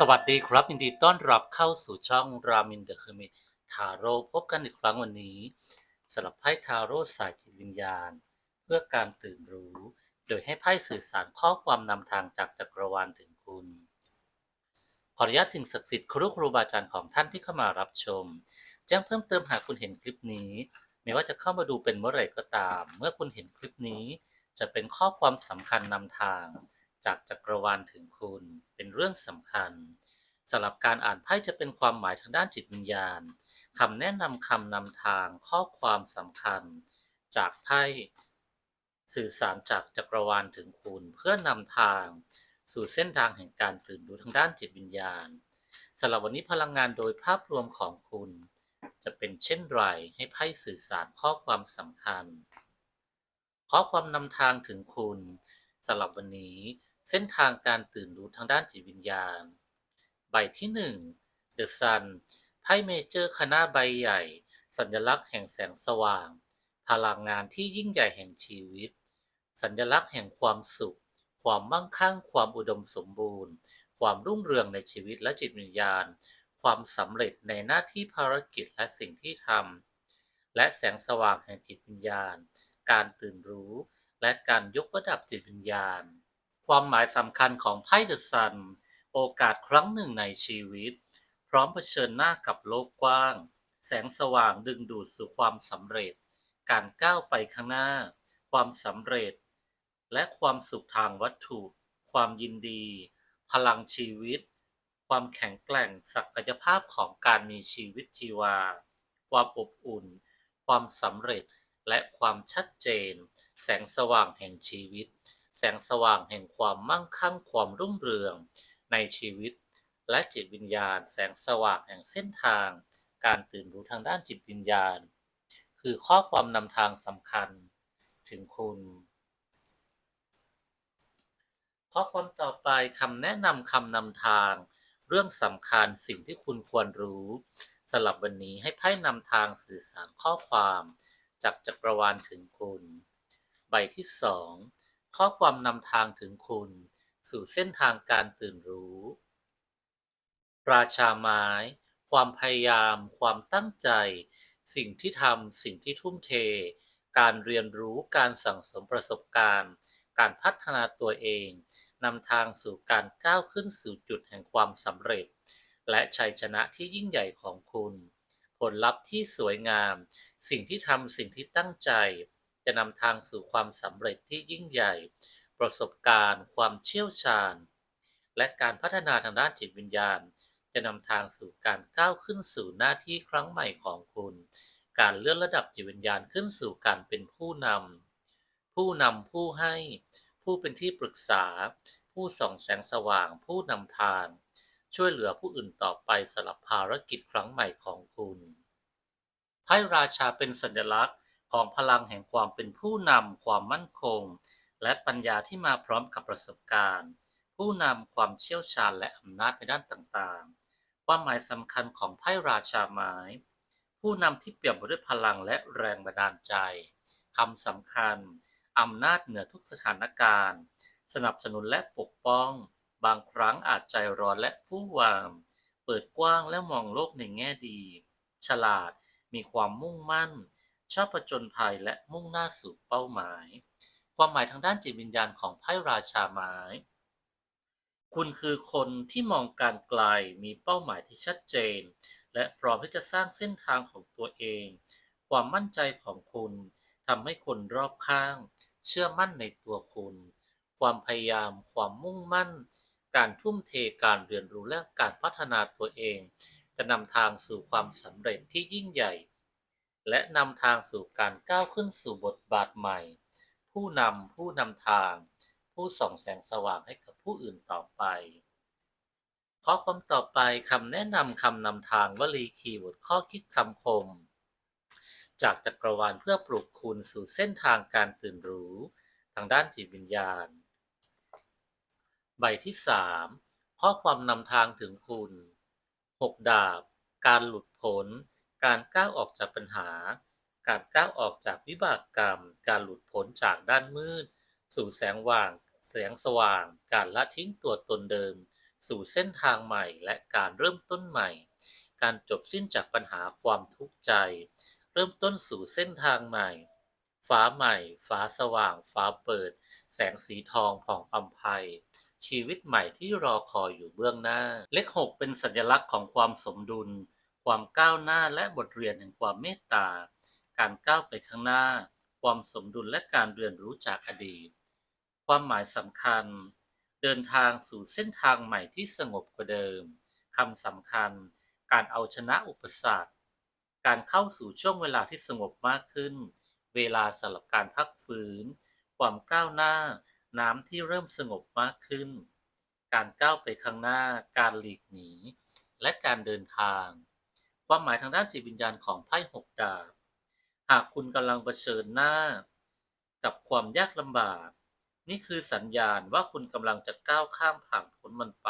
สวัสดีครับยินดีต้อนรับเข้าสู่ช่องรามินเดอะ h ฮ r มิทาโร่พบกันอีกครั้งวันนี้สำหรับไพ่ทาโร่สายจิตวิญญาณ เพื่อการตื่นรู้ โดยให้ไพ่สื่อสารข้อความนำทางจากจักรวาลถึงคุณ ขออนุญาตสิ่งศักดิ์สิทธิ์ครูครูบาอาจารย์ของท่านที่เข้ามารับชมแจ้งเพิ่มเติมหากคุณเห็นคลิปนี้ ไม่ว่าจะเข้ามาดูเป็นเมื่อไหร่ก็ตาม เมื่อคุณเห็นคลิปนี้ จะเป็นข้อความสำคัญนำทาง จากจักรวาลถึงคุณ เป็นเรื่องสำคัญสำหรับการอ่านไพ่จะเป็นความหมายทางด้านจิตวิญญาณคำแนะนำคำนำทางข้อความสำคัญ จากไพ่สื่อสารจากจักรวาลถึงคุณ เพื่อนำทาง สู่เส้นทางแห่งการตื่นรู้ทางด้านจิตวิญญาณสำหรับวันนี้พลังงานโดยภาพรวมของคุณ จะเป็นเช่นไรให้ไพ่สื่อสารข้อความสำคัญ ข้อความนำทางถึงคุณสำหรับวันนี้ เส้นทางการตื่นรู้ทางด้านจิตวิญญาณ ใบที่ 1 The Sun ไพ่เมเจอร์คณะใบใหญ่ สัญลักษณ์แห่งแสงสว่าง พลังงานที่ยิ่งใหญ่แห่งชีวิต สัญลักษณ์แห่งความสุข ความมั่งคั่ง ความอุดมสมบูรณ์ ความรุ่งเรืองในชีวิตและจิตวิญญาณ ความสำเร็จในหน้าที่ภารกิจและสิ่งที่ทำ และแสงสว่างแห่งจิตวิญญาณ การตื่นรู้ และการยกระดับจิตวิญญาณ ความหมายสำคัญของไพ่เดอะซัน โอกาสครั้งหนึ่งในชีวิต พร้อมเผชิญหน้ากับโลกกว้าง แสงสว่างดึงดูดสู่ความสำเร็จ การก้าวไปข้างหน้า ความสำเร็จ และความสุขทางวัตถุ ความยินดี พลังชีวิต ความแข็งแกร่งศักยภาพของการมีชีวิตชีวา ความอบอุ่น ความสำเร็จ และความชัดเจน แสงสว่างแห่งชีวิต แสงสว่างแห่งความมั่งคั่งความรุ่งเรืองในชีวิต และจิตวิญญาณ แสงสว่างแห่งเส้นทาง การตื่นรู้ทางด้านจิตวิญญาณ คือข้อความนำทางสำคัญถึงคุณข้อความต่อไปคำแนะนำคำนำทาง เรื่องสำคัญสิ่งที่คุณควรรู้สำหรับวันนี้ให้ไพ่นำทางสื่อสารข้อความ จากจักรวาลถึงคุณ ใบที่สอง ข้อความนำทางถึงคุณ สู่เส้นทางการตื่นรู้ ราชาไม้ ความพยายาม ความตั้งใจ สิ่งที่ทำสิ่งที่ทุ่มเท การเรียนรู้การสั่งสมประสบการณ์ การพัฒนาตัวเองนำทางสู่การก้าวขึ้นสู่จุดแห่งความสำเร็จ และชัยชนะที่ยิ่งใหญ่ของคุณ ผลลัพธ์ที่สวยงาม สิ่งที่ทำสิ่งที่ตั้งใจ จะนำทางสู่ความสำเร็จที่ยิ่งใหญ่ ประสบการณ์ ความเชี่ยวชาญ และการพัฒนาทางด้านจิตวิญญาณ จะนำทางสู่การก้าวขึ้นสู่หน้าที่ครั้งใหม่ของคุณ การเลื่อนระดับจิตวิญญาณขึ้นสู่การเป็นผู้นำผู้นำผู้ให้ ผู้เป็นที่ปรึกษา ผู้ส่องแสงสว่าง ผู้นำทาง ช่วยเหลือผู้อื่นต่อไปสำหรับภารกิจครั้งใหม่ของคุณไพ่ราชาเป็นสัญลักษณ์ ของพลังแห่งความเป็นผู้นำความมั่นคง และปัญญาที่มาพร้อมกับประสบการณ์ ผู้นำความเชี่ยวชาญและอำนาจในด้านต่างๆ ความหมายสำคัญของไพ่ราชาไม้ ผู้นำที่เปี่ยมไปด้วยพลังและแรงบันดาลใจคำสำคัญอำนาจเหนือทุกสถานการณ์ สนับสนุนและปกป้อง บางครั้งอาจใจร้อนและผู้วามเปิดกว้างและมองโลกในแง่ดี ฉลาด มีความมุ่งมั่น ชอบผจญภัยและมุ่งหน้าสู่เป้าหมาย ความหมายทางด้านจิตวิญญาณของไพ่ราชาไม้ คุณคือคนที่มองการไกลมีเป้าหมายที่ชัดเจน และพร้อมที่จะสร้างเส้นทางของตัวเอง ความมั่นใจของคุณทำให้คนรอบข้าง เชื่อมั่นในตัวคุณ ความพยายาม ความมุ่งมั่น การทุ่มเทการเรียนรู้และการพัฒนาตัวเอง จะนำทางสู่ความสำเร็จที่ยิ่งใหญ่ และนำทางสู่การก้าวขึ้นสู่บทบาทใหม่ ผู้นำผู้นำทาง ผู้ส่องแสงสว่างให้กับผู้อื่นต่อไปข้อความต่อไปคำแนะนำคำนำทางวลีคีย์เวิร์ดข้อคิดคำคม จากจักรวาลเพื่อปลุกคุณสู่เส้นทางการตื่นรู้ ทางด้านจิตวิญญาณ ใบที่ 3 ข้อความนำทางถึงคุณ 6 ดาบ การหลุดพ้น การก้าวออกจากปัญหา การก้าวออกจากวิบากกรรม การหลุดพ้นจากด้านมืด สู่แสงว่าง แสงสว่าง การละทิ้งตัวตนเดิม สู่เส้นทางใหม่และการเริ่มต้นใหม่ การจบสิ้นจากปัญหาความทุกข์ใจ เริ่มต้นสู่เส้นทางใหม่ ฟ้าใหม่ ฟ้าสว่าง ฟ้าเปิด แสงสีทองผ่องอำไพชีวิตใหม่ที่รอคอยอยู่เบื้องหน้า เลขหกเป็นสัญลักษณ์ของความสมดุล ความก้าวหน้าและบทเรียนแห่งความเมตตา การก้าวไปข้างหน้า ความสมดุลและการเรียนรู้จากอดีต ความหมายสำคัญ เดินทางสู่เส้นทางใหม่ที่สงบกว่าเดิมคำสำคัญ การเอาชนะอุปสรรค การเข้าสู่ช่วงเวลาที่สงบมากขึ้น เวลาสำหรับการพักฟื้น ความก้าวหน้า น้ำที่เริ่มสงบมากขึ้น การก้าวไปข้างหน้า การหลีกหนี และการเดินทาง ความหมายทางด้านจิตวิญญาณของไพ่หกดาบ หากคุณกำลังเผชิญหน้า กับความยากลำบาก นี่คือสัญญาณว่าคุณกำลังจะก้าวข้ามผ่านพ้นมันไป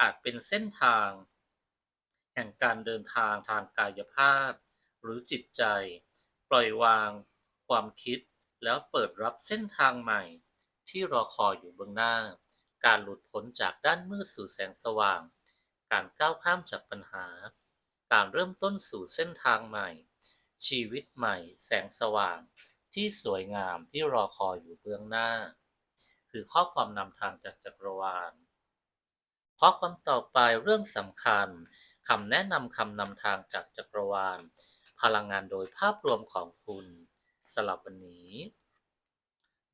อาจเป็นเส้นทาง แห่งการเดินทางทางกายภาพ หรือจิตใจ ปล่อยวาง ความคิด แล้วเปิดรับเส้นทางใหม่ ที่รอคอยอยู่เบื้องหน้า การหลุดพ้นจากด้านมืดสู่แสงสว่าง การก้าวข้ามจากปัญหา การเริ่มต้นสู่เส้นทางใหม่ ชีวิตใหม่ แสงสว่าง ที่สวยงามที่รอคอยอยู่เบื้องหน้า คือข้อความนำทางจากจักรวาลข้อความต่อไปเรื่องสำคัญคำแนะนำคำนำทางจากจักรวาล พลังงานโดยภาพรวมของคุณสลับวันนี้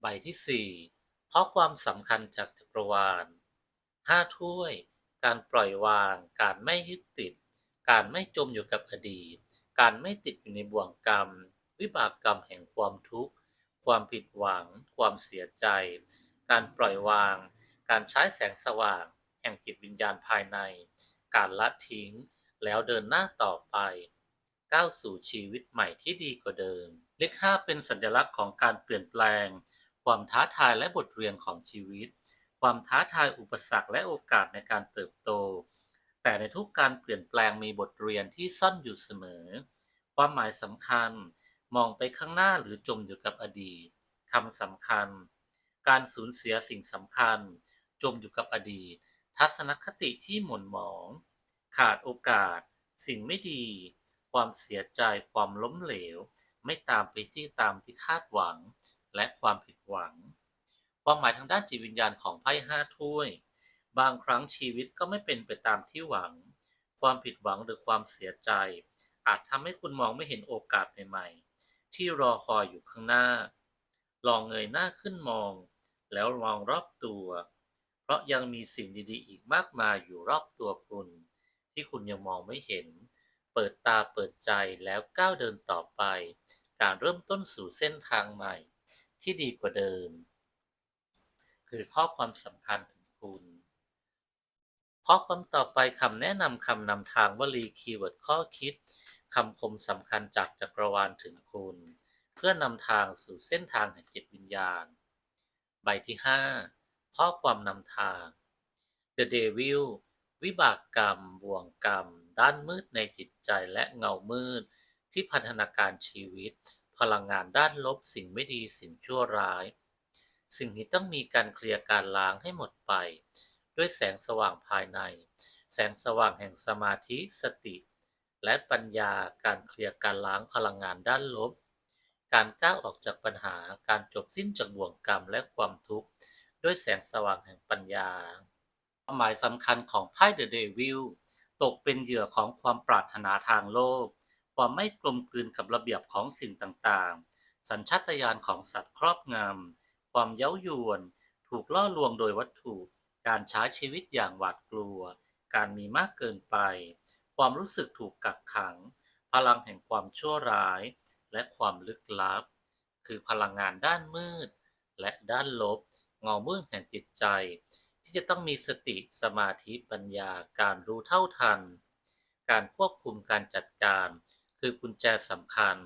ใบที่ 4 ข้อความสำคัญจากจักรวาล 5 ถ้วย การปล่อยวาง การไม่ยึดติด การไม่จมอยู่กับอดีต การไม่ติดอยู่ในบ่วงกรรม วิบากกรรมแห่งความทุกข์ ความผิดหวัง ความเสียใจ การปล่อยวาง การใช้แสงสว่าง แห่งจิตวิญญาณภายใน การละทิ้ง แล้วเดินหน้าต่อไป ก้าวสู่ชีวิตใหม่ที่ดีกว่าเดิม เลข5เป็นสัญลักษณ์ของการเปลี่ยนแปลง ความท้าทายและบทเรียนของชีวิต ความท้าทายอุปสรรคและโอกาสในการเติบโต แต่ในทุกการเปลี่ยนแปลงมีบทเรียนที่ซ่อนอยู่เสมอ ความหมายสำคัญมองไปข้างหน้าหรือจมอยู่กับอดีตคำสำคัญ การสูญเสียสิ่งสำคัญ จมอยู่กับอดีต ทัศนคติที่หม่นหมอง ขาดโอกาส สิ่งไม่ดี ความเสียใจความล้มเหลว ไม่ตามไปที่ตามที่คาดหวัง และความผิดหวัง ความหมายทางด้านจิตวิญญาณของไพ่ห้าถ้วย บางครั้งชีวิตก็ไม่เป็นไปตามที่หวัง ความผิดหวังหรือความเสียใจ อาจทำให้คุณมองไม่เห็นโอกาสใหม่ๆ ที่รอคอยอยู่ข้างหน้า ลองเงยหน้าขึ้นมอง แล้วมองรอบตัว เพราะยังมีสิ่งดีๆ อีกมากมายอยู่รอบตัวคุณ ที่คุณยังมองไม่เห็น เปิดตาเปิดใจแล้วก้าวเดินต่อไป การเริ่มต้นสู่เส้นทางใหม่ ที่ดีกว่าเดิม คือข้อความสำคัญถึงคุณ ข้อความต่อไปคำแนะนำคำนำทางวลีคีย์เวิร์ดข้อคิดคำคมสำคัญจากจักรวาลถึงคุณ เพื่อนำทางสู่เส้นทางแห่งจิตวิญญาณ ใบที่ 5 ข้อความนำทาง The Devil วิบากกรรม บ่วงกรรม ด้านมืดในจิตใจและเงามืด ที่พันธนาการชีวิต พลังงานด้านลบสิ่งไม่ดีสิ่งชั่วร้าย สิ่งนี้ต้องมีการเคลียร์การล้างให้หมดไป ด้วยแสงสว่างภายใน แสงสว่างแห่งสมาธิสติ และปัญญาการเคลียร์การล้างพลังงานด้านลบ การก้าวออกจากปัญหาการจบสิ้นจากบ่วงกรรมและความทุกข์ ด้วยแสงสว่างแห่งปัญญาความหมายสำคัญของไพ่เดอะเดวิลตกเป็นเหยื่อของความปรารถนาทางโลก ความไม่กลมกลืนกับระเบียบของสิ่งต่างๆ สัญชาตญาณของสัตว์ครอบงำความเย้ายวน ถูกล่อลวงโดยวัตถุ การใช้ชีวิตอย่างหวาดกลัว การมีมากเกินไป ความรู้สึกถูกกักขัง พลังแห่งความชั่วร้าย และความลึกลับ คือพลังงานด้านมืด และด้านลบเงามืดแห่งจิตใจ ที่จะต้องมีสติสมาธิปัญญาการรู้เท่าทัน การควบคุมการจัดการ คือกุญแจสำคัญ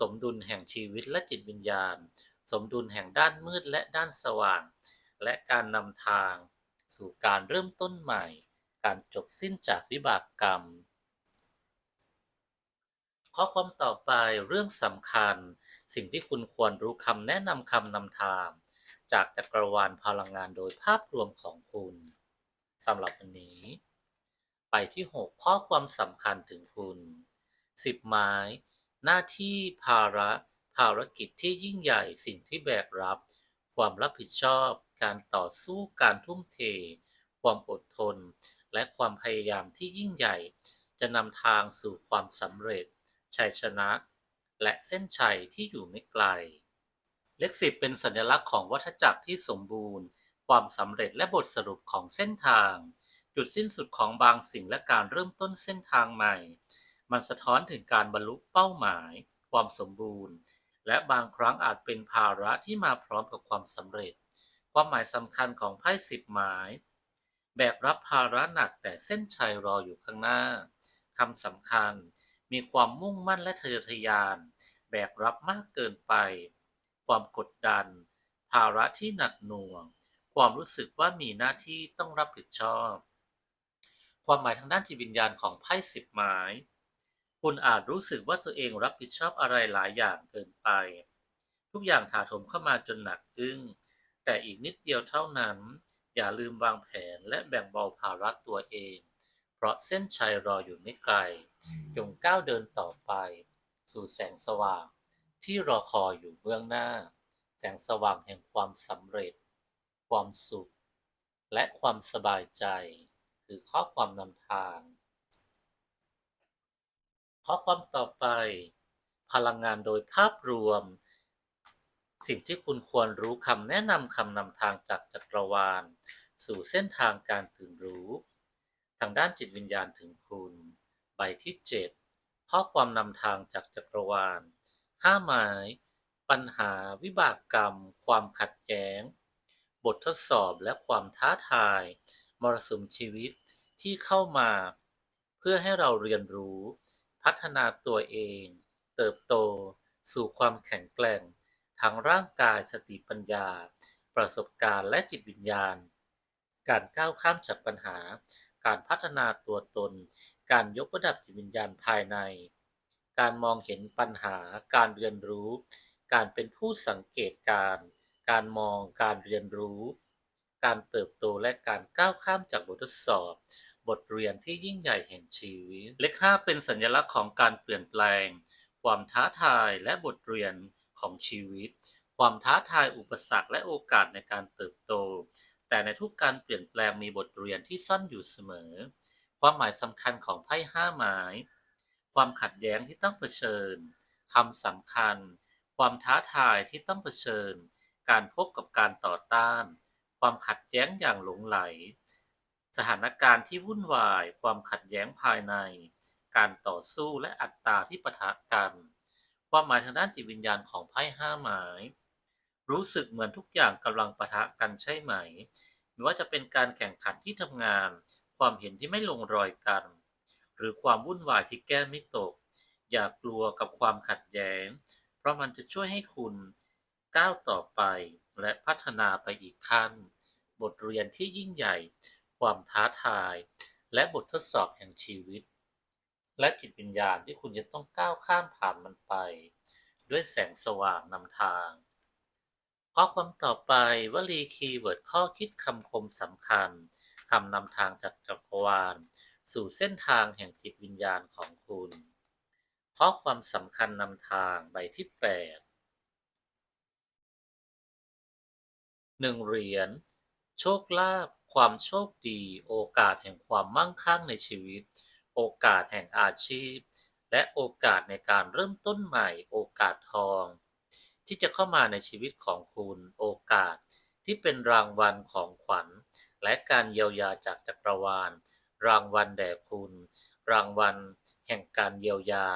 สมดุลแห่งชีวิตและจิตวิญญาณ สมดุลแห่งด้านมืดและด้านสว่าง และการนำทาง สู่การเริ่มต้นใหม่ การจบสิ้นจากวิบากกรรม ข้อความต่อไปเรื่องสำคัญ สิ่งที่คุณควรรู้คำแนะนำคำนำทาง จากจักรวาลพลังงานโดยภาพรวมของคุณสำหรับวันนี้ ไปที่ 6 ข้อความสำคัญถึงคุณ 10 ไม้ หน้าที่ภาระ ภารกิจที่ยิ่งใหญ่สิ่งที่แบกรับ ความรับผิดชอบ การต่อสู้การทุ่มเท ความอดทน และความพยายามที่ยิ่งใหญ่ จะนำทางสู่ความสำเร็จ ชัยชนะ และเส้นชัยที่อยู่ไม่ไกล เลขสิบเป็นสัญลักษณ์ของวัฏจักรที่สมบูรณ์ ความสำเร็จและบทสรุปของเส้นทาง จุดสิ้นสุดของบางสิ่งและการเริ่มต้นเส้นทางใหม่ มันสะท้อนถึงการบรรลุเป้าหมาย ความสมบูรณ์และบางครั้งอาจเป็นภาระที่มาพร้อมกับความสำเร็จ ความหมายสำคัญของไพ่สิบไม้แบกรับภาระหนักแต่เส้นชัยรออยู่ข้างหน้าคำสำคัญ มีความมุ่งมั่นและทะเยอทะยาน แบกรับมากเกินไป ความกดดัน ภาระที่หนักหน่วง ความรู้สึกว่ามีหน้าที่ต้องรับผิดชอบ ความหมายทางด้านจิตวิญญาณของไพ่สิบไม้คุณอาจรู้สึกว่าตัวเองรับผิดชอบอะไรหลายอย่างเกินไป ทุกอย่างถาโถมเข้ามาจนหนักอึ้ง แต่อีกนิดเดียวเท่านั้น อย่าลืมวางแผนและแบ่งเบาภาระตัวเอง เพราะเส้นชัยรออยู่ไม่ไกล จงก้าวเดินต่อไป สู่แสงสว่าง ที่รอคอยอยู่เบื้องหน้า แสงสว่างแห่งความสำเร็จ ความสุข และความสบายใจ คือข้อความนำทาง ข้อความต่อไป พลังงานโดยภาพรวม สิ่งที่คุณควรรู้คำแนะนำคำนำทางจากจักรวาล สู่เส้นทางการตื่นรู้ ทางด้านจิตวิญญาณถึงคุณ ใบที่7ข้อความนำทางจากจักรวาลห้าไม้ปัญหา วิบากกรรม ความขัดแย้ง บททดสอบและความท้าทาย มรสุมชีวิตที่เข้ามา เพื่อให้เราเรียนรู้ พัฒนาตัวเอง เติบโต สู่ความแข็งแกร่ง ทั้งร่างกายสติปัญญา ประสบการณ์และจิตวิญญาณ การก้าวข้ามจากปัญหา การพัฒนาตัวตน การยกระดับจิตวิญญาณภายใน การมองเห็นปัญหา การเรียนรู้ การเป็นผู้สังเกตการ การมองการเรียนรู้ การเติบโตและการก้าวข้ามจากบททดสอบ บทเรียนที่ยิ่งใหญ่แห่งชีวิต เลขห้าเป็นสัญลักษณ์ของการเปลี่ยนแปลง ความท้าทายและบทเรียน ของชีวิต ความท้าทายอุปสรรคและโอกาสในการเติบโต แต่ในทุกการเปลี่ยนแปลงมีบทเรียนที่ซ่อนอยู่เสมอ ความหมายสำคัญของไพ่ห้าไม้ความขัดแย้งที่ต้องเผชิญคำสำคัญ ความท้าทายที่ต้องเผชิญ การพบกับการต่อต้าน ความขัดแย้งอย่างหลงไหล สถานการณ์ที่วุ่นวาย ความขัดแย้งภายใน การต่อสู้และอัตตาที่ปะทะกัน ความหมายทางด้านจิตวิญญาณของไพ่ห้าไม้รู้สึกเหมือนทุกอย่างกำลังปะทะกันใช่ไหมไม่ว่าจะเป็นการแข่งขันที่ทำงาน ความเห็นที่ไม่ลงรอยกัน หรือความวุ่นวายที่แก้ไม่ตก อย่ากลัวกับความขัดแย้ง เพราะมันจะช่วยให้คุณก้าวต่อไปและพัฒนาไปอีกขั้น บทเรียนที่ยิ่งใหญ่ ความท้าทาย และบททดสอบแห่งชีวิต และจิตวิญญาณที่คุณจะต้องก้าวข้ามผ่านมันไป ด้วยแสงสว่างนำทางข้อความต่อไปวลีคีย์เวิร์ดข้อคิดคำคมสำคัญคำนำทางจากจักรวาล สู่เส้นทางแห่งจิตวิญญาณของคุณ ข้อความสำคัญนำทางใบที่8หนึ่งเหรียญโชคลาภความโชคดี โอกาสแห่งความมั่งคั่งในชีวิต โอกาสแห่งอาชีพ และโอกาสในการเริ่มต้นใหม่ โอกาสทอง ที่จะเข้ามาในชีวิตของคุณ โอกาสที่เป็นรางวัลของขวัญ และการเยียวยาจากจักรวาล รางวัลแด่คุณ รางวัลแห่งการเยียวยา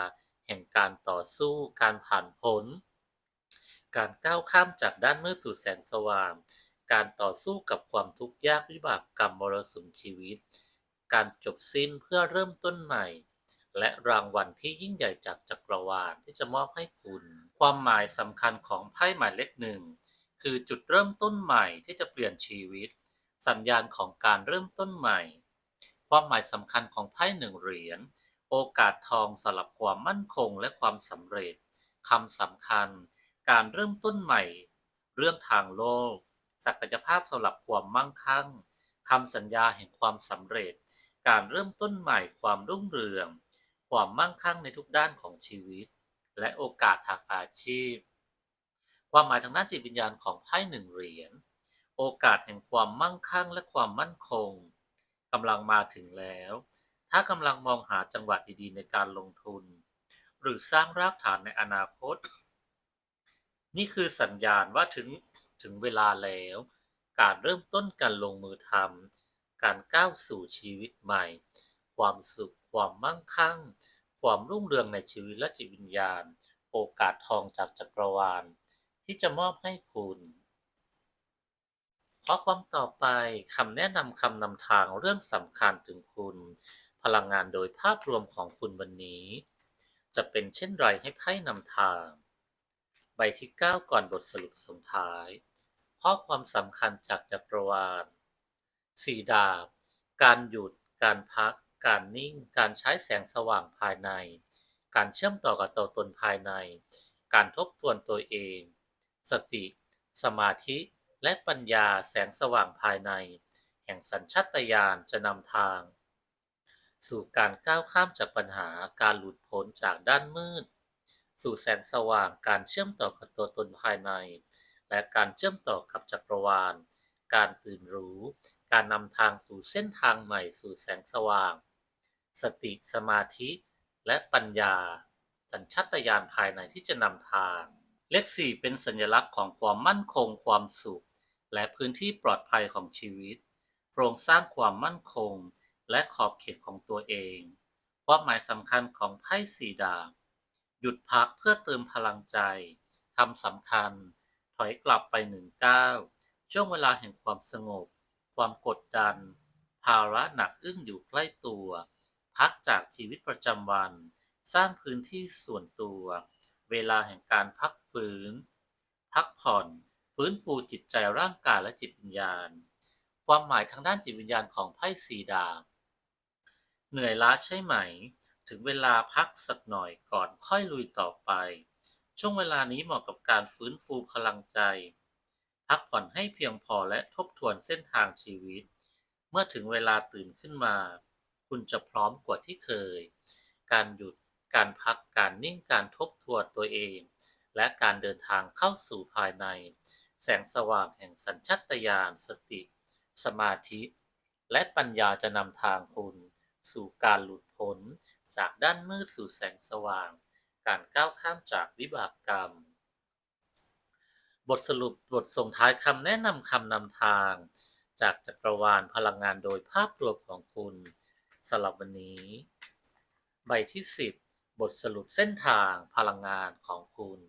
แห่งการต่อสู้ การผ่านพ้น การก้าวข้ามจากด้านมืดสู่แสงสว่าง การต่อสู้กับความทุกข์ยากวิบากกรรมมรสุมชีวิต การจบสิ้นเพื่อเริ่มต้นใหม่ และรางวัลที่ยิ่งใหญ่จากจักรวาลที่จะมอบให้คุณ ความหมายสำคัญของไพ่หมายเลขหนึ่งคือจุดเริ่มต้นใหม่ที่จะเปลี่ยนชีวิต สัญญาณของการเริ่มต้นใหม่ ความหมายสำคัญของไพ่หนึ่งเหรียญโอกาสทองสำหรับความมั่นคงและความสำเร็จคำสำคัญ การเริ่มต้นใหม่ เรื่องทางโลก ศักยภาพสำหรับความมั่งคั่ง คำสัญญาแห่งความสำเร็จ การเริ่มต้นใหม่ความรุ่งเรือง ความมั่งคั่งในทุกด้านของชีวิต และโอกาสทางอาชีพ ความหมายทางด้านจิตวิญญาณของไพ่หนึ่งเหรียญ โอกาสแห่งความมั่งคั่งและความมั่นคงกำลังมาถึงแล้ว ถ้ากำลังมองหาจังหวะดีๆ ในการลงทุน หรือสร้างรากฐานในอนาคต นี่คือสัญญาณว่าถึงถึงเวลาแล้ว การเริ่มต้นการลงมือทำการก้าวสู่ชีวิตใหม่ ความสุข ความมั่งคั่ง ความรุ่งเรืองในชีวิตและจิตวิญญาณ โอกาสทองจากจักรวาล ที่จะมอบให้คุณข้อความต่อไปคำแนะนำคำนำทางเรื่องสำคัญถึงคุณ พลังงานโดยภาพรวมของคุณวันนี้ จะเป็นเช่นไรให้ไพ่นำทาง ใบที่ 9 ก่อนบทสรุปส่งท้าย ข้อความสำคัญจากจักรวาลสีดาบ การหยุด การพัก การนิ่ง การใช้แสงสว่างภายใน การเชื่อมต่อกับตัวตนภายใน การทบทวนตัวเอง สติ สมาธิ และปัญญาแสงสว่างภายใน แห่งสัญชาตญาณจะนำทาง สู่การก้าวข้ามจากปัญหาการหลุดพ้นจากด้านมืด สู่แสงสว่างการเชื่อมต่อกับตัวตนภายใน และการเชื่อมต่อกับจักรวาล การตื่นรู้ การนำทางสู่เส้นทางใหม่สู่แสงสว่าง สติสมาธิ และปัญญา สัญชาตญาณภายในที่จะนำทาง เลขสี่เป็นสัญลักษณ์ของความมั่นคงความสุข และพื้นที่ปลอดภัยของชีวิต โครงสร้างความมั่นคง และขอบเขตของตัวเองความหมายสำคัญของไพ่สีดาบหยุดพักเพื่อเติมพลังใจ คำสำคัญ ถอยกลับไปหนึ่งก้าวช่วงเวลาแห่งความสงบ ความกดดัน ภาระหนักอึ้งอยู่ใกล้ตัว พักจากชีวิตประจำวัน สร้างพื้นที่ส่วนตัว เวลาแห่งการพักฟื้น พักผ่อน ฟื้นฟูจิตใจร่างกายและจิตวิญญาณ ความหมายทางด้านจิตวิญญาณของไพ่สีดา เหนื่อยล้าใช่ไหม ถึงเวลาพักสักหน่อยก่อนค่อยลุยต่อไป ช่วงเวลานี้เหมาะกับการฟื้นฟูพลังใจ พักผ่อนให้เพียงพอและทบทวนเส้นทางชีวิต เมื่อถึงเวลาตื่นขึ้นมา คุณจะพร้อมกว่าที่เคย การหยุด การพัก การนิ่ง การทบทวนตัวเอง และการเดินทางเข้าสู่ภายใน แสงสว่างแห่งสัญชาตญาณสติ สมาธิ และปัญญาจะนำทางคุณ สู่การหลุดพ้นจากด้านมืดสู่แสงสว่าง การก้าวข้ามจากวิบากกรรม บทสรุปบทส่งท้ายคำแนะนำคำนำทาง จากจักรวาลพลังงานโดยภาพรวมของคุณสำหรับวันนี้ ใบที่ 10 บทสรุปเส้นทางพลังงานของคุณ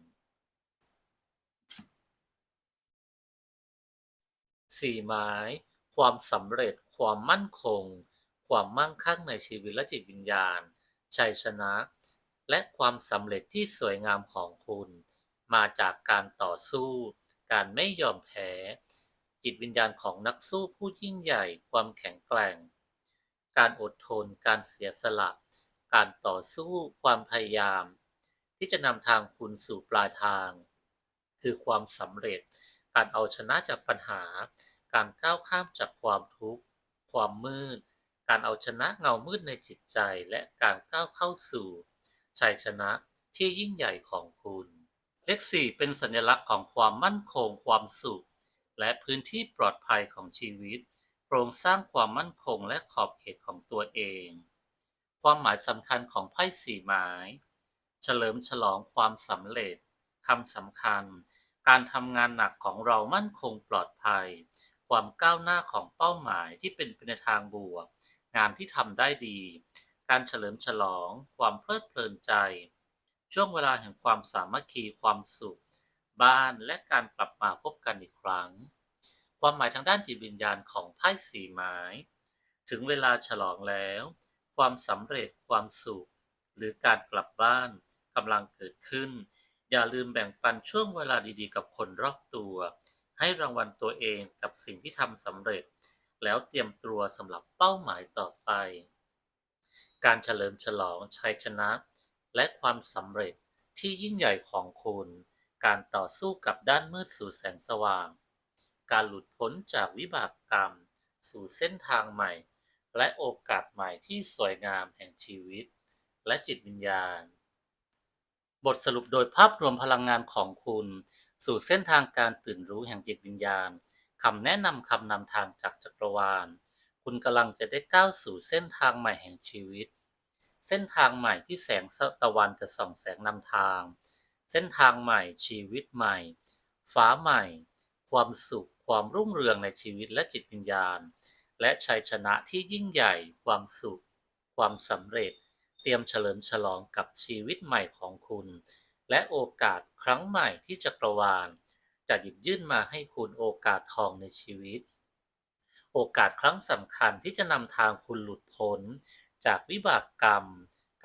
สี่ไม้ ความสำเร็จ ความมั่นคง ความมั่งคั่งในชีวิตและจิตวิญญาณ ชัยชนะ และความสำเร็จที่สวยงามของคุณ มาจากการต่อสู้ การไม่ยอมแพ้ จิตวิญญาณของนักสู้ผู้ยิ่งใหญ่ ความแข็งแกร่ง การอดทน การเสียสละ การต่อสู้ ความพยายาม ที่จะนำทางคุณสู่ปลายทาง คือความสำเร็จ การเอาชนะจากปัญหา การก้าวข้ามจากความทุกข์ ความมืด การเอาชนะเงามืดในจิตใจ และการก้าวเข้าสู่ ชัยชนะที่ยิ่งใหญ่ของคุณเลขสี่เป็นสัญลักษณ์ของความมั่นคง ความสุข และพื้นที่ปลอดภัยของชีวิต โครงสร้างความมั่นคงและขอบเขตของตัวเอง ความหมายสำคัญของไพ่สี่ไม้ เฉลิมฉลองความสำเร็จคำสำคัญ การทำงานหนักของเรามั่นคงปลอดภัย ความก้าวหน้าของเป้าหมายที่เป็นไปในทางบวก งานที่ทำได้ดี การเฉลิมฉลอง ความเพลิดเพลินใจ ช่วงเวลาแห่งความสามัคคีความสุข บ้านและการกลับมาพบกันอีกครั้ง ความหมายทางด้านจิตวิญญาณของไพ่สีไม้ ถึงเวลาฉลองแล้ว ความสำเร็จความสุข หรือการกลับบ้านกำลังเกิดขึ้น อย่าลืมแบ่งปันช่วงเวลาดีๆ กับคนรอบตัว ให้รางวัลตัวเองกับสิ่งที่ทำสำเร็จ แล้วเตรียมตัวสำหรับเป้าหมายต่อไป การเฉลิมฉลองชัยชนะ และความสำเร็จที่ยิ่งใหญ่ของคุณ การต่อสู้กับด้านมืดสู่แสงสว่าง การหลุดพ้นจากวิบากกรรม สู่เส้นทางใหม่ และโอกาสใหม่ที่สวยงามแห่งชีวิต และจิตวิญญาณ บทสรุปโดยภาพรวมพลังงานของคุณ สู่เส้นทางการตื่นรู้แห่งจิตวิญญาณคำแนะนำคำนำทางจากจักรวาล คุณกำลังจะได้ก้าวสู่เส้นทางใหม่แห่งชีวิต เส้นทางใหม่ที่แสงตะวันจะส่องแสงนำทาง เส้นทางใหม่ชีวิตใหม่ ฟ้าใหม่ ความสุข ความรุ่งเรืองในชีวิตและจิตวิญญาณ และชัยชนะที่ยิ่งใหญ่ ความสุข ความสำเร็จ เตรียมเฉลิมฉลองกับชีวิตใหม่ของคุณ และโอกาสครั้งใหม่ที่จักรวาลจะหยิบยื่นมาให้คุณโอกาสทองในชีวิต โอกาสครั้งสำคัญที่จะนำทางคุณหลุดพ้น จากวิบากกรรม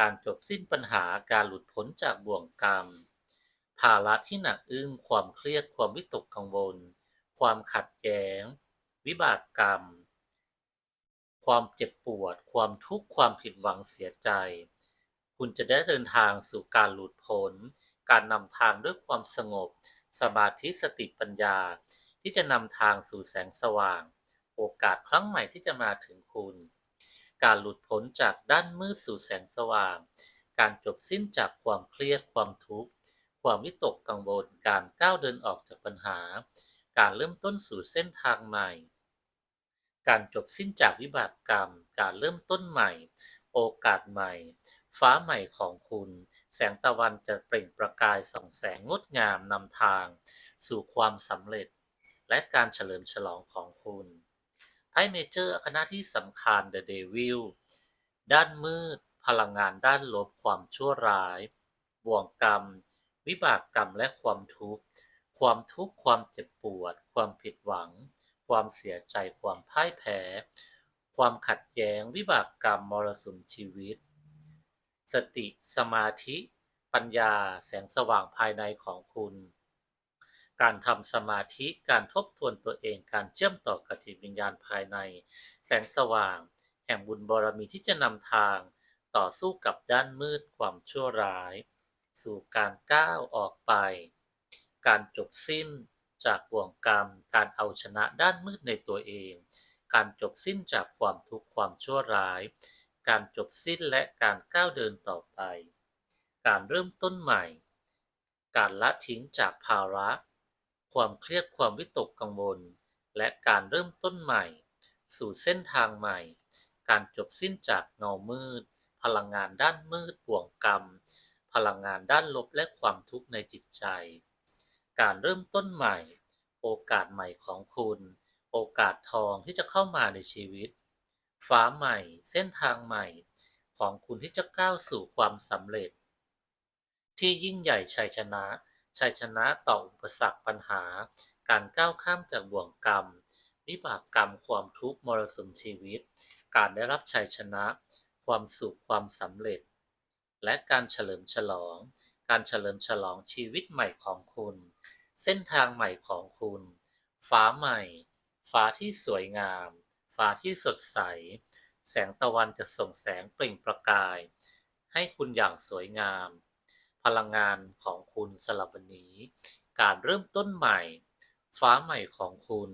การจบสิ้นปัญหาการหลุดพ้นจากบ่วงกรรม ภาระที่หนักอึ้งความเครียดความวิตกกังวล ความขัดแย้ง วิบากกรรม ความเจ็บปวด ความทุกข์ความผิดหวังเสียใจ คุณจะได้เดินทางสู่การหลุดพ้น การนำทางด้วยความสงบ สมาธิสติปัญญา ที่จะนำทางสู่แสงสว่าง โอกาสครั้งใหม่ที่จะมาถึงคุณ การหลุดพ้นจากด้านมืดสู่แสงสว่าง การจบสิ้นจากความเครียดความทุกข์ ความวิตกกังวล การก้าวเดินออกจากปัญหา การเริ่มต้นสู่เส้นทางใหม่ การจบสิ้นจากวิบากกรรม การเริ่มต้นใหม่ โอกาสใหม่ ฟ้าใหม่ของคุณ แสงตะวันจะเปล่งประกายส่องแสงงดงามนำทาง สู่ความสำเร็จ และการเฉลิมฉลองของคุณ ไพ่เมเจอร์คณะที่สำคัญ The Devil ด้านมืด พลังงานด้านลบความชั่วร้าย บ่วงกรรม วิบากกรรมและความทุกข์ ความทุกข์ความเจ็บปวด ความผิดหวัง ความเสียใจความพ่ายแพ้ ความขัดแย้ง วิบากกรรมมรสุมชีวิต สติสมาธิ ปัญญาแสงสว่างภายในของคุณ การทำสมาธิการทบทวนตัวเองการเชื่อมต่อกับจิตวิญญาณภายใน แสงสว่าง แห่งบุญบารมีที่จะนำทาง ต่อสู้กับด้านมืดความชั่วร้าย สู่การก้าวออกไป การจบสิ้นจากบ่วงกรรม การเอาชนะด้านมืดในตัวเอง การจบสิ้นจากความทุกข์ความชั่วร้าย การจบสิ้นและการก้าวเดินต่อไป การเริ่มต้นใหม่ การละทิ้งจากภาระ ความเครียดความวิตกกังวล และการเริ่มต้นใหม่ สู่เส้นทางใหม่ การจบสิ้นจากเงามืด พลังงานด้านมืดบ่วงกรรม พลังงานด้านลบและความทุกข์ในจิตใจ การเริ่มต้นใหม่ โอกาสใหม่ของคุณ โอกาสทองที่จะเข้ามาในชีวิต ฟ้าใหม่ เส้นทางใหม่ ของคุณที่จะก้าวสู่ความสำเร็จ ที่ยิ่งใหญ่ชัยชนะ ชัยชนะต่ออุปสรรคปัญหา การก้าวข้ามจากบ่วงกรรม วิบากกรรมความทุกข์มรสุมชีวิต การได้รับชัยชนะ ความสุขความสำเร็จ และการเฉลิมฉลอง การเฉลิมฉลองชีวิตใหม่ของคุณ เส้นทางใหม่ของคุณ ฟ้าใหม่ ฟ้าที่สวยงาม ฟ้าที่สดใส แสงตะวันจะส่งแสงเปล่งประกาย ให้คุณอย่างสวยงาม พลังงานของคุณสลับวันนี้ การเริ่มต้นใหม่ ฟ้าใหม่ของคุณ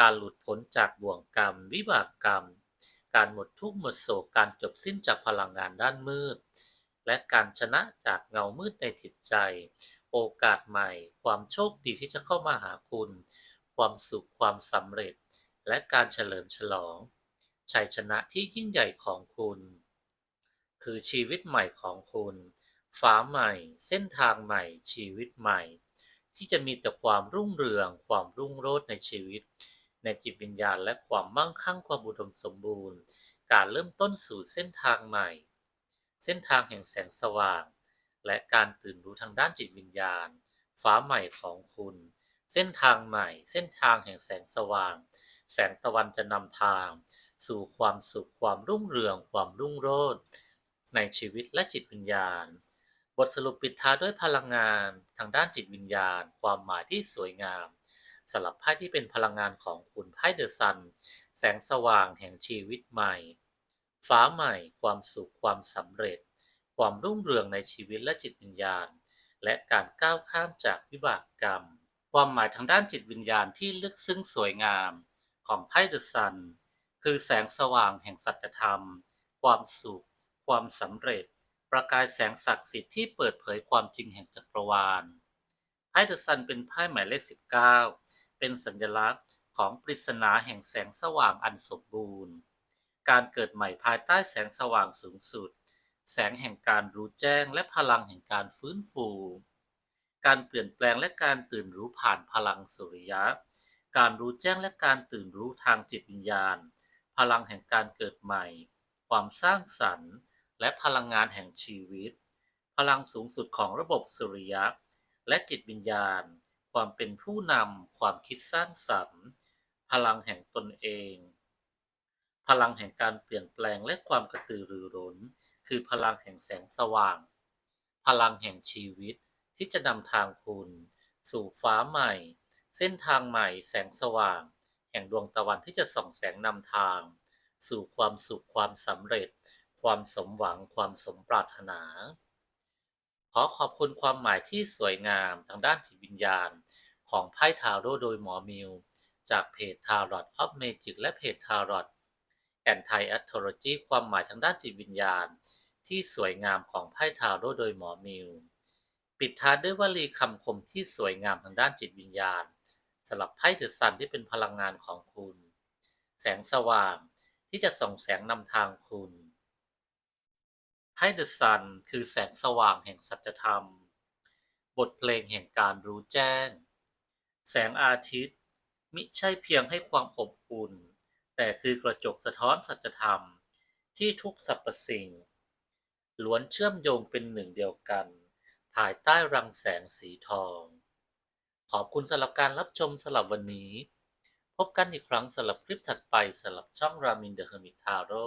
การหลุดพ้นจากบ่วงกรรม วิบากกรรม การหมดทุกข์หมดโศกการจบสิ้นจากพลังงานด้านมืด และการชนะจากเงามืดในจิตใจ โอกาสใหม่ ความโชคดีที่จะเข้ามาหาคุณ ความสุขความสำเร็จ และการเฉลิมฉลองชัยชนะที่ยิ่งใหญ่ของคุณ คือชีวิตใหม่ของคุณ ฟ้าใหม่ เส้นทางใหม่ ชีวิตใหม่ ที่จะมีแต่ความรุ่งเรือง ความรุ่งโรจน์ในชีวิต ในจิตวิญญาณและความมั่งคั่งความอุดมสมบูรณ์ การเริ่มต้นสู่เส้นทางใหม่ เส้นทางแห่งแสงสว่าง และการตื่นรู้ทางด้านจิตวิญญาณ ฟ้าใหม่ของคุณ เส้นทางใหม่ เส้นทางแห่งแสงสว่าง แสงตะวันจะนำทาง สู่ความสุขความรุ่งเรือง ความรุ่งโรจน์ในชีวิตและจิตวิญญาณ บทสรุปปิดท้ายด้วยพลังงานทางด้านจิตวิญญาณ ความหมายที่สวยงามสำหรับไพ่ที่เป็นพลังงานของคุณไพ่เดอะซัน แสงสว่างแห่งชีวิตใหม่ ฟ้าใหม่ ความสุขความสำเร็จ ความรุ่งเรืองในชีวิตและจิตวิญญาณ และการก้าวข้ามจากวิบากกรรม ความหมายทางด้านจิตวิญญาณที่ลึกซึ้งสวยงาม ของไพ่เดอะซัน คือแสงสว่างแห่งสัจธรรม ความสุข ความสำเร็จ ประกายแสงศักดิ์สิทธิ์ที่เปิดเผยความจริงแห่งจักรวาลไพ่เดอะซันเป็นไพ่หมายเลข 19 เป็นสัญลักษณ์ของปริศนาแห่งแสงสว่างอันสมบูรณ์ การเกิดใหม่ภายใต้แสงสว่างสูงสุด แสงแห่งการรู้แจ้งและพลังแห่งการฟื้นฟู การเปลี่ยนแปลงและการตื่นรู้ผ่านพลังสุริยะ การรู้แจ้งและการตื่นรู้ทางจิตวิญญาณ พลังแห่งการเกิดใหม่ ความสร้างสรรค์ และพลังงานแห่งชีวิต พลังสูงสุดของระบบสุริยะ และจิตวิญญาณ ความเป็นผู้นำ ความคิดสร้างสรรค์ พลังแห่งตนเอง พลังแห่งการเปลี่ยนแปลงและความกระตือรือร้น คือพลังแห่งแสงสว่าง พลังแห่งชีวิตที่จะนำทางคุณ สู่ฟ้าใหม่ เส้นทางใหม่แสงสว่าง แห่งดวงตะวันที่จะส่องแสงนำทาง สู่ความสุขความสำเร็จ ความสมหวังความสมปรารถนา ขอขอบคุณความหมายที่สวยงามทางด้านจิตวิญญาณ ของไพ่ทาโร่โดยหมอมิว จากเพจ Tarot of Magic และเพจ Tarot Anti Astrology ความหมายทางด้านจิตวิญญาณ ที่สวยงามของไพ่ทาโร่โดยหมอมิว ปิดท้ายด้วยวลีคำคมที่สวยงามทางด้านจิตวิญญาณสำหรับไพ่เดอะซันที่เป็นพลังงานของคุณ แสงสว่างที่จะส่องแสงนำทางคุณ ไพ่เดอะซันคือแสงสว่างแห่งสัจธรรม บทเพลงแห่งการรู้แจ้ง แสงอาทิตย์ มิใช่เพียงให้ความอบอุ่น แต่คือกระจกสะท้อนสัจธรรมที่ทุกสรรพสิ่ง ล้วนเชื่อมโยงเป็นหนึ่งเดียวกัน ภายใต้รังแสงสีทอง ขอบคุณสำหรับการรับชมสำหรับวันนี้ พบกันอีกครั้งสำหรับคลิปถัดไปสำหรับช่องรามินเดอะเฮอร์มิทาโร่